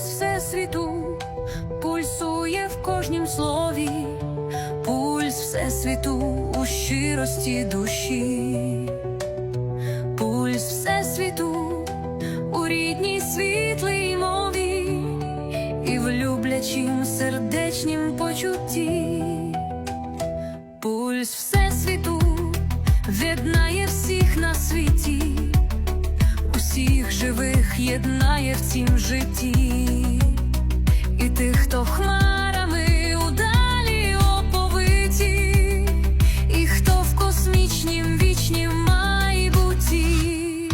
всесвіту, пульсує в кожнім слові, пульс всесвіту у щирості душі, пульс всесвіту у рідній світлій мові і в люблячім сердечнім почутті. Пульс всесвіту єднає всіх на світі, живих єднає в цім житті, і тих, хто хмарами удалі оповиті, і хто в космічнім вічнім майбутті.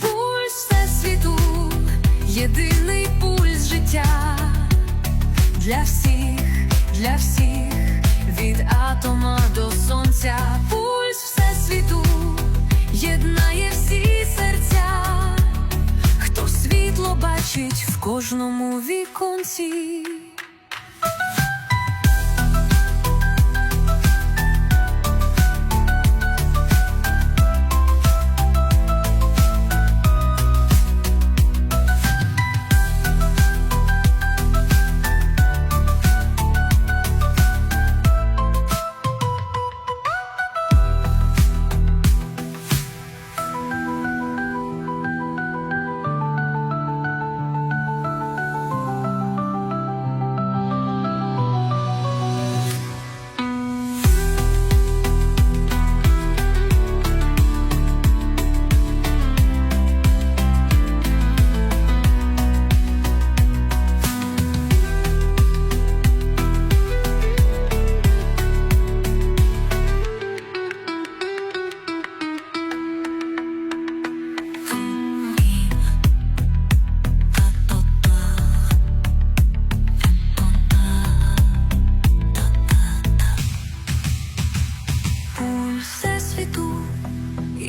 Пульс всесвіту, єдиний пульс життя. Для всіх, для всіх, від атома до сонця, бачить в кожному віконці.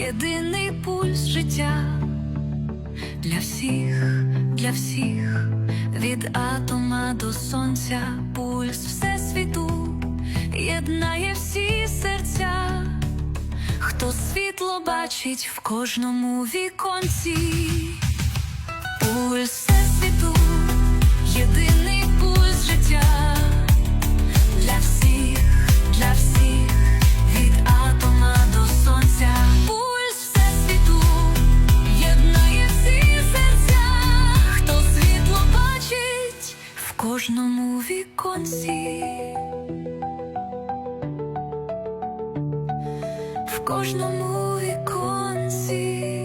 Єдиний пульс життя для всіх, для всіх, від атома до сонця, пульс всесвіту єднає всі серця, хто світло бачить в кожному віконці. Кожному віконці, в кожному віконці.